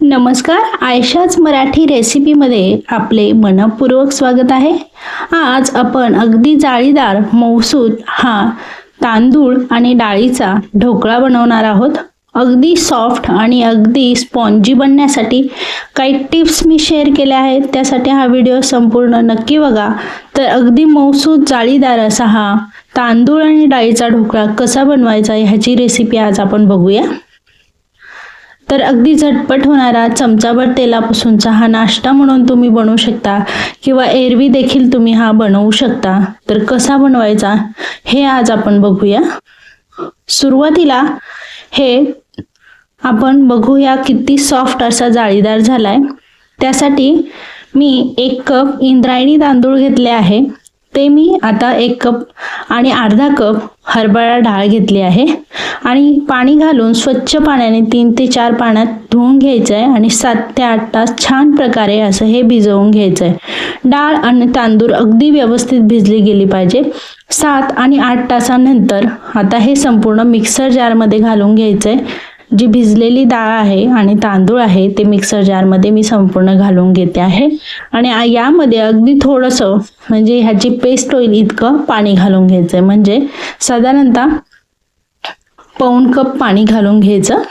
नमस्कार आयशाच मराठी रेसिपीमध्ये आपले मनपूर्वक स्वागत आहे. आज आपण अगदी जाळीदार मौसूद हा तांदूळ आणि डाळीचा ढोकळा बनवणार आहोत. अगदी सॉफ्ट आणि अगदी स्पॉन्जी बनण्यासाठी काही टिप्स मी शेअर केल्या आहेत. त्यासाठी हा व्हिडिओ संपूर्ण नक्की बघा. तर अगदी मौसूद जाळीदार असा हा तांदूळ आणि डाळीचा ढोकळा कसा बनवायचा ह्याची रेसिपी आज आपण बघूया. तर अगदी झटपट होणारा चमचाभर तेलापासूनचा हा नाश्ता म्हणून तुम्ही बनवू शकता किंवा एरवी देखील तुम्ही हा बनवू शकता. तर कसा बनवायचा हे आज आपण बघूया. सुरुवातीला हे आपण बघूया किती सॉफ्ट असा जाळीदार झालाय. त्यासाठी मी एक कप इंद्रायणी तांदूळ घेतले आहे. ते मी आता एक कप आणि अर्धा कप हरभरा डाळ घेतली आहे. आणि पाणी घालून स्वच्छ पाण्याने तीन ते चार पाण्यात धुवून घ्यायचं आहे आणि सात ते आठ तास छान प्रकारे असं हे भिजवून घ्यायचं आहे डाळ आणि तांदूळ अगदी व्यवस्थित भिजली गेली पाहिजे. सात आणि आठ तासानंतर आता हे संपूर्ण मिक्सर जारमध्ये घालून घ्यायचं आहे जी भिजलेली डाळ आहे आणि तांदूळ आहे ते मिक्सर जारमध्ये मी संपूर्ण घालून घेते आहे. आणि यामध्ये अगदी थोडंसं म्हणजे ह्याची पेस्ट होईल इतकं पाणी घालून घ्यायचं आहे म्हणजे साधारणतः पाऊण कप पाणी घालून घ्यायचं.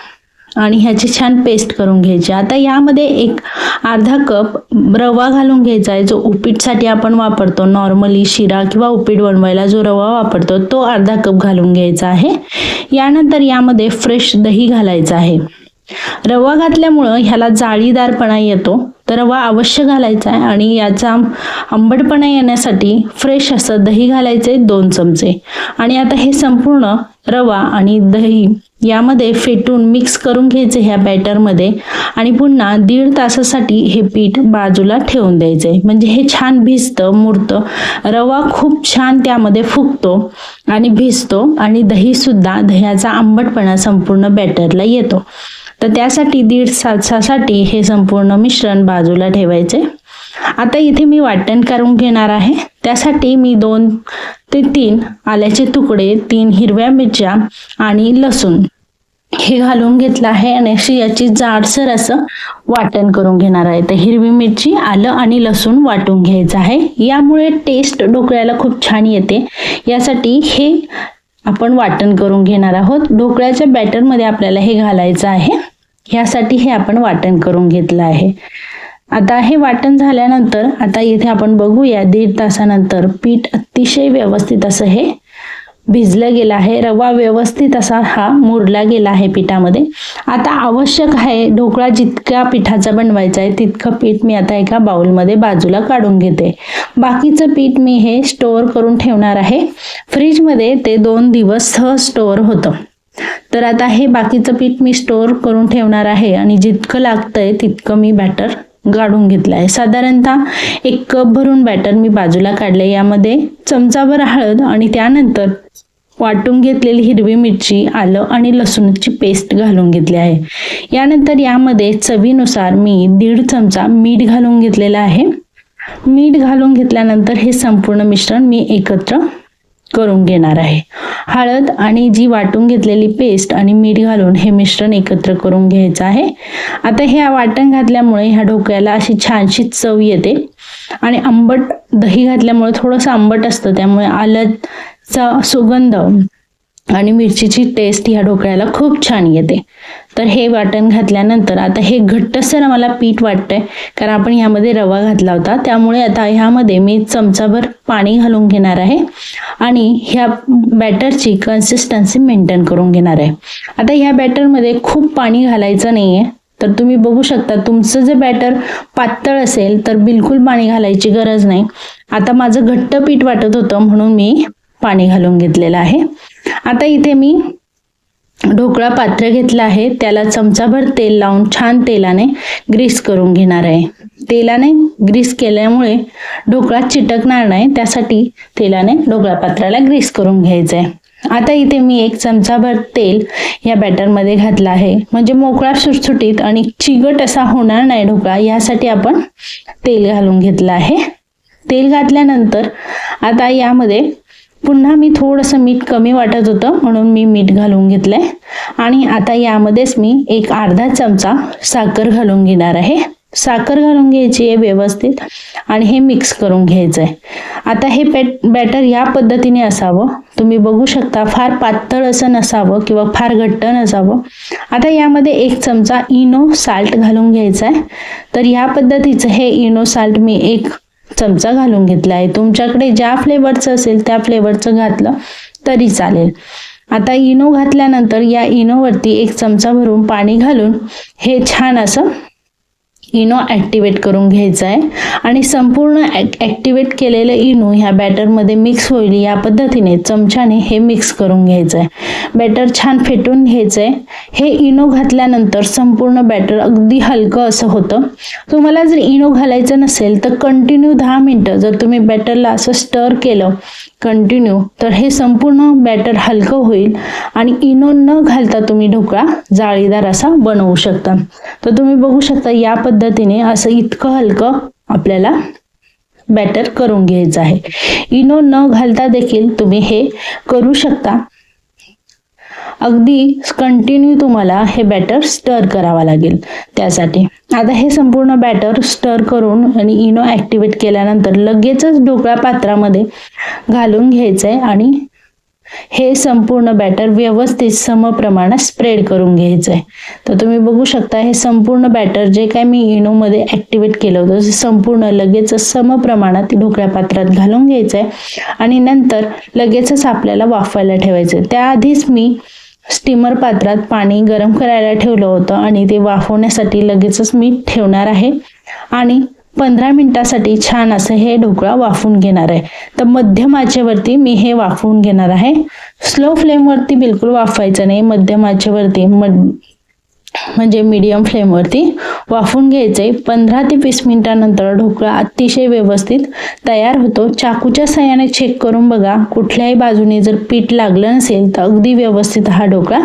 आणि ह्याची छान पेस्ट करून घ्यायची. आता यामध्ये एक अर्धा कप रवा घालून घ्यायचा आहे जो उपीटसाठी आपण वापरतो. नॉर्मली शिरा किंवा उपीट बनवायला जो रवा वापरतो तो अर्धा कप घालून घ्यायचा आहे. यानंतर यामध्ये फ्रेश दही घालायचं आहे. रवा घातल्यामुळं ह्याला जाळीदारपणा येतो. तर रवा अवश्य घालायचा आहे आणि याचा आंबटपणा येण्यासाठी फ्रेश असं दही घालायचे दोन चमचे. आणि आता हे संपूर्ण रवा आणि दही यामध्ये फेटून मिक्स करून घ्यायचे ह्या बॅटरमध्ये आणि पुन्हा दीड तासासाठी हे पीठ बाजूला ठेवून द्यायचे. म्हणजे हे छान भिजतं मुरतं. रवा खूप छान त्यामध्ये फुगतो आणि भिजतो आणि दहीसुद्धा दह्याचा आंबटपणा संपूर्ण बॅटरला येतो. तर त्यासाठी दीड तासासाठी हे संपूर्ण मिश्रण बाजूला ठेवायचे. आता इथे मी वाटण करून घेणार आहे. त्यासाठी मी दोन ते तीन आल्याचे तुकडे तीन हिरव्या मिरच्या आणि लसूण हे घालून घेतलं आहे आणि अशी याची जाडसर असं वाटण करून घेणार आहे. तर हिरवी मिरची आलं आणि लसूण वाटून घ्यायचं आहे. यामुळे टेस्ट ढोकळ्याला खूप छान येते. यासाठी हे आपण वाटण करून घेणार आहोत. ढोकळ्याच्या बॅटरमध्ये आपल्याला हे घालायचं आहे. यासाठी हे आपण वाटण करून घेतलं आहे. आता हे वाटण झाल्यानंतर आता इथे आपण बघूया दीड तासानंतर पीठ अतिशय व्यवस्थित असं हे भिजलं गेलं आहे. रवा व्यवस्थित असा हा मुरला गेला आहे पिठामध्ये. आता आवश्यक आहे ढोकळा जितक्या पिठाचा बनवायचा आहे तितकं पीठ मी आता एका बाउलमध्ये बाजूला काढून घेते. बाकीचं पीठ मी हे स्टोअर करून ठेवणार आहे. फ्रीजमध्ये ते दोन दिवस सहज स्टोअर होतं. तर आता हे बाकीचं पीठ मी स्टोअर करून ठेवणार आहे आणि जितकं लागतंय तितकं मी बॅटर गाडून घेतलं आहे. साधारणतः एक कप भरून बॅटर मी बाजूला काढले यामध्ये चमचाभर हळद आणि त्यानंतर वाटून घेतलेली हिरवी मिरची आलं आणि लसूणची पेस्ट घालून घेतली आहे. यानंतर यामध्ये चवीनुसार मी दीड चमचा मीठ घालून घेतलेलं आहे. मीठ घालून घेतल्यानंतर हे संपूर्ण मिश्रण मी एकत्र करून घेणार आहे. हळद आणि जी वाटून घेतलेली पेस्ट आणि मीठ घालून हे मिश्रण एकत्र करून घ्यायचं आहे. आता हे वाटण घातल्यामुळे ह्या ढोकळ्याला अशी छानशी चव येते. आणि आंबट दही घातल्यामुळे थोडंसं आंबट असतं त्यामुळे आल्याचा सुगंध आणि मिरचीची टेस्ट ह्या ढोकळ्याला खूप छान येते. तर हे वाटण घातल्यानंतर आता हे घट्टसर मला पीठ वाटतंय कारण आपण ह्यामध्ये रवा घातला होता. त्यामुळे आता ह्यामध्ये मी चमचाभर पाणी घालून घेणार आहे आणि ह्या बॅटरची कन्सिस्टन्सी मेंटेन करून घेणार आहे. आता ह्या बॅटरमध्ये खूप पाणी घालायचं नाही आहे तर तुम्ही बघू शकता तुमचं जे बॅटर पातळ असेल तर बिलकुल पाणी घालायची गरज नाही. आता माझं घट्ट पीठ वाटत होतं म्हणून मी पाणी घालून घेतलेलं आहे. आता इथे मी ढोकळा पात्र घेतला आहे. त्याला चमचाभर तेल लावून छान तेलाने ग्रीस करून घेणार आहे. तेलाने ग्रीस केल्यामुळे ढोकळा चिटकणार नाही. त्यासाठी तेलाने ढोकळा पात्राला ग्रीस करून घ्यायचं आहे आता इथे मी एक चमचाभर तेल या बॅटरमध्ये घातलं आहे. म्हणजे मोकळा सुटसुटीत आणि चिगट असा होणार नाही ढोकळा. यासाठी आपण तेल घालून घेतलं आहे. तेल घातल्यानंतर आता यामध्ये पुन्हा मी थोडंसं मीठ कमी वाटत होतं म्हणून मी मीठ घालून घेतलंय. आणि आता यामध्येच मी एक अर्धा चमचा साखर घालून घेणार आहे. साखर घालून घ्यायची आहे व्यवस्थित आणि हे मिक्स करून घ्यायचं आहे आता हे पॅट बॅटर या पद्धतीने असावं. तुम्ही बघू शकता फार पातळ असं नसावं किंवा फार घट्ट नसावं. आता यामध्ये एक चमचा इनो साल्ट घालून घ्यायचा आहे तर या पद्धतीचं हे इनो साल्ट मी एक चमचा घालून घेतला आहे. तुमच्याकडे ज्या फ्लेवरचं असेल त्या फ्लेवरचं घातलं तरी चालेल. आता इनो घातल्यानंतर या इनोवरती एक चमचा भरून पाणी घालून हे छान असं इनो ॲक्टिवेट करून घ्यायचं आहे. आणि संपूर्ण ॲक्टिवेट केलेलं इनो ह्या बॅटरमध्ये मिक्स होईल या पद्धतीने चमच्याने हे मिक्स करून घ्यायचं आहे. बॅटर छान फेटून घ्यायचं आहे. हे इनो घातल्यानंतर संपूर्ण बॅटर अगदी हलकं असं होतं. तुम्हाला जर इनो घालायचं नसेल तर कंटिन्यू दहा मिनटं जर तुम्ही बॅटरला असं स्टर केलं कंटिन्यू तर हे संपूर्ण बॅटर हलकं होईल. आणि इनो न घालता तुम्ही ढोकळा जाळीदार असा बनवू शकता. तर तुम्ही बघू शकता या पद्धतीने असं इतकं हलकं आपल्याला बॅटर करून घ्यायचं आहे. इनो न घालता देखील तुम्ही हे करू शकता. अगदी कंटिन्यू तुम्हाला हे बॅटर स्टर करावा लागेल त्यासाठी. आता हे संपूर्ण बॅटर स्टर करून आणि इनो ॲक्टिवेट केल्यानंतर लगेचच ढोकळा पात्रामध्ये घालून घ्यायचं आहे आणि हे संपूर्ण बॅटर व्यवस्थित समप्रमाणात स्प्रेड करून घ्यायचं आहे तर तुम्ही बघू शकता हे संपूर्ण बॅटर जे काय मी इनोमध्ये ॲक्टिवेट केलं होतं ते संपूर्ण लगेच समप्रमाणात ढोकळ्या पात्रात घालून घ्यायचं आहे आणि नंतर लगेचच आपल्याला वाफवायला ठेवायचं आहे त्याआधीच मी स्टीमर पात्रात पाणी गरम करायला ठेवलं होतं आणि ते वाफवण्यासाठी लगेचच मी ठेवणार आहे. आणि पंधरा मिनिटासाठी छान असं हे ढोकळा वाफून घेणार आहे. तर मध्यम आचेवरती मी हे वाफवून घेणार आहे. स्लो फ्लेमवरती बिलकुल वाफवायचं नाही. मध्यम आचेवरती मध म्हणजे मीडियम फ्लेमवरती वाफून घ्यायचे. पंधरा ते वीस मिनिटानंतर ढोकळा अतिशय व्यवस्थित तयार होतो. चाकूच्या सहाय्याने चेक करून बघा. कुठल्याही बाजूने जर पीठ लागलं नसेल तर अगदी व्यवस्थित हा ढोकळा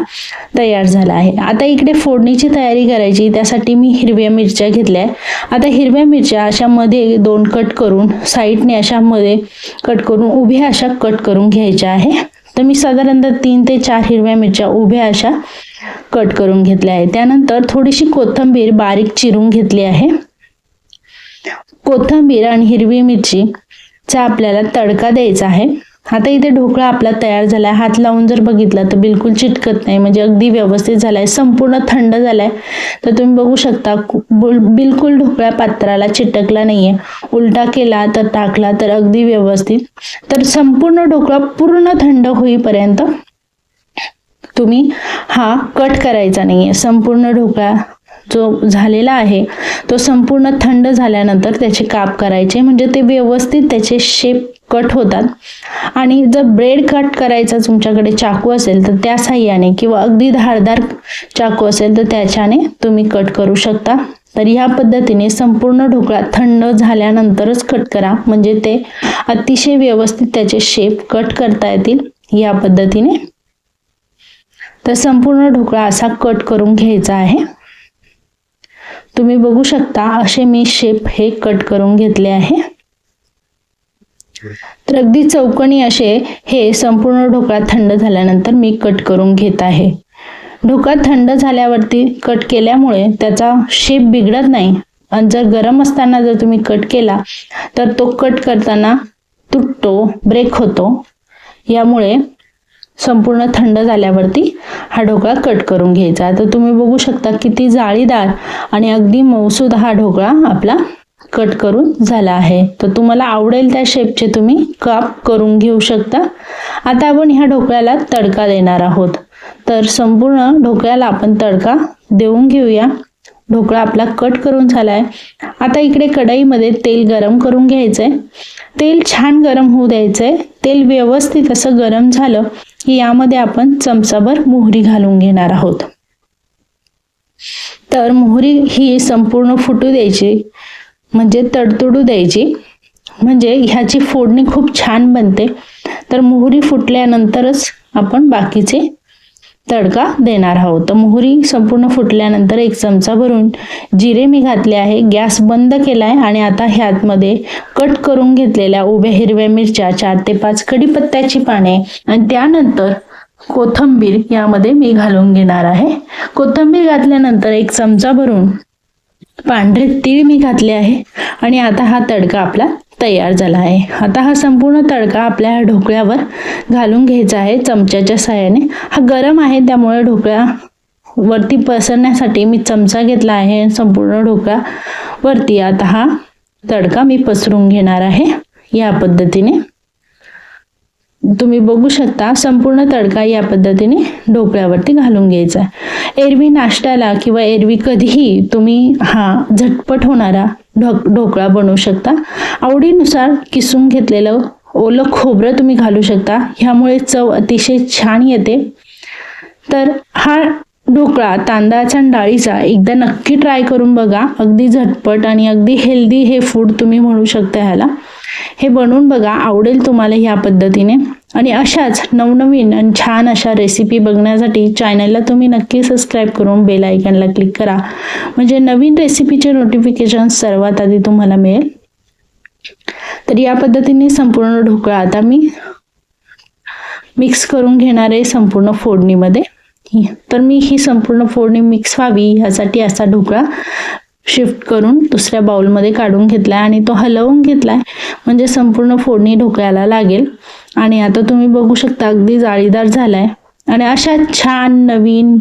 तयार झाला आहे. आता इकडे फोडणीची तयारी करायची. त्यासाठी मी हिरव्या मिरच्या घेतल्या आता हिरव्या मिरच्या अशा मध्ये दोन कट करून साईडने अशा मध्ये कट करून उभ्या अशा कट करून घ्यायच्या आहे. तर मी साधारणतः तीन ते चार हिरव्या मिरच्या उभ्या अशा कट करून घेतले आहे. त्यानंतर थोडीशी कोथंबीर बारीक चिरून घेतली आहे. कोथंबीर आणि हिरवी मिरची चा आपल्याला तडका द्यायचा आहे. आता इथे ढोकळा आपला तयार झाला आहे हात लावून जर बघितला तर बिलकुल चिटकत नाही. म्हणजे अगदी व्यवस्थित झाला आहे संपूर्ण थंड झाला आहे तर तुम्ही बघू शकता बिलकुल ढोकळा पात्राला चिटकला नाही आहे उलटा केला तर टाकला तर अगदी व्यवस्थित. तर संपूर्ण ढोकळा पूर्ण थंड होईपर्यंत तुम्ही हा कट करायचा नाही आहे संपूर्ण ढोकळा जो झालेला आहे तो संपूर्ण थंड झाल्यानंतर त्याचे काप करायचे. म्हणजे ते व्यवस्थित त्याचे शेप कट होतात. आणि जर ब्रेड कट करायचा तुमच्याकडे चाकू असेल तर त्या साह्याने किंवा अगदी धारदार चाकू असेल तर त्याच्याने तुम्ही कट करू शकता. तर ह्या पद्धतीने संपूर्ण ढोकळा थंड झाल्यानंतरच कट करा. म्हणजे ते अतिशय व्यवस्थित त्याचे शेप कट करता येतील. या पद्धतीने तर संपूर्ण ढोकळा असा कट करून घ्यायचा आहे. तुम्ही बघू शकता असे मी शेप हे कट करून घेतले आहे. तर अगदी चौकणी असे हे संपूर्ण ढोकळा थंड झाल्यानंतर मी कट करून घेत आहे. ढोकळा थंड झाल्यावरती कट केल्यामुळे त्याचा शेप बिघडत नाही. आणि जर गरम असताना जर तुम्ही कट केला तर तो कट करताना तुटतो ब्रेक होतो. यामुळे संपूर्ण थंड झाल्यावरती हा ढोकळा कट करून घ्यायचा. तर तुम्ही बघू शकता किती जाळीदार आणि अगदी मौसूद हा ढोकळा आपला कट करून झाला आहे. तर तुम्हाला आवडेल त्या शेपचे तुम्ही काप करून घेऊ शकता. आता आपण ह्या ढोकळ्याला तडका देणार आहोत. तर संपूर्ण ढोकळ्याला आपण तडका देऊन घेऊया. ढोकळा आपला कट करून झाला आहे आता इकडे कढईमध्ये तेल गरम करून घ्यायचं आहे तेल छान गरम होऊ द्यायचं आहे तेल व्यवस्थित असं गरम झालं की यामध्ये आपण चमचाभर मोहरी घालून घेणार आहोत. तर मोहरी ही संपूर्ण फुटू द्यायची म्हणजे तडतडू द्यायची. म्हणजे ह्याची फोडणी खूप छान बनते. तर मोहरी फुटल्यानंतरच आपण बाकीचे तडका देणार आहोत. तर मोहरी संपूर्ण फुटल्यानंतर एक चमचा भरून जिरे मी घातले आहे. गॅस बंद केला आहे आणि आता ह्यातमध्ये कट करून घेतलेल्या उभ्या हिरव्या मिरच्या चार ते पाच कढीपत्त्याची पाने आणि त्यानंतर कोथंबीर यामध्ये मी घालून घेणार आहे. कोथंबीर घातल्यानंतर एक चमचा भरून पांढरे तीळ मी घातले आहे. आणि आता हा तडका आपला तयार झाला आहे. आता हा संपूर्ण तडका आपल्या ढोकळ्यावर घालून घ्यायचा आहे चमच्याच्या साह्याने. हा गरम आहे त्यामुळे ढोकळा वरती पसरण्यासाठी मी चमचा घेतला आहे. संपूर्ण ढोकळा वरती आता हा तडका मी पसरून घेणार आहे या पद्धतीने. तुम्ही बघू शकता संपूर्ण तडका या पद्धतीने ढोकळ्यावरती घालून घ्यायचा आहे. एरवी नाश्त्याला किंवा एरवी कधीही तुम्ही हा झटपट होणारा ढोक ढोकळा बनवू शकता. आवडीनुसार किसून घेतलेलं ओलं खोबरं तुम्ही घालू शकता. ह्यामुळे चव अतिशय छान येते. तर हा ढोकळा तांदळाच्या डाळीचा एकदा नक्की ट्राय करून बघा. अगदी झटपट आणि अगदी हेल्दी हे फूड तुम्ही म्हणू शकता ह्याला. हे बनवून बघा आवडेल तुम्हाला ह्या पद्धतीने. आणि अशाच नवनवीन आणि छान अशा रेसिपी बघण्यासाठी चॅनलला तुम्ही नक्की सबस्क्राईब करून बेल आयकनला क्लिक करा. म्हणजे नवीन रेसिपीचे नोटिफिकेशन सर्वात आधी तुम्हाला मिळेल. तर या पद्धतीने संपूर्ण ढोकळा आता मी मिक्स करून घेणार आहे संपूर्ण फोडणीमध्ये. होती तर मी ही संपूर्ण फोडणी मिक्स व्हावी ह्यासाठी असा ढोकळा शिफ्ट करून दुसऱ्या बाउलमध्ये काढून घेतलाय आणि तो हलवून घेतलाय. म्हणजे संपूर्ण फोडणी ढोकळ्याला लागेल. आणि आता तुम्ही बघू शकता अगदी जाळीदार झालाय. आणि अशा छान नवीन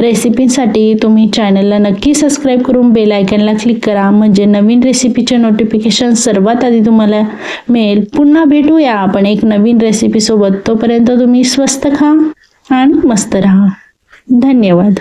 रेसिपीसाठी तुम्ही चॅनलला नक्की सबस्क्राईब करून बेल आयकनला क्लिक करा. म्हणजे नवीन रेसिपीचे नोटिफिकेशन सर्वात आधी तुम्हाला मिळेल. पुन्हा भेटूया आपण एक नवीन रेसिपीसोबत तोपर्यंत तुम्ही स्वस्त खा आणि मस्त राहा. धन्यवाद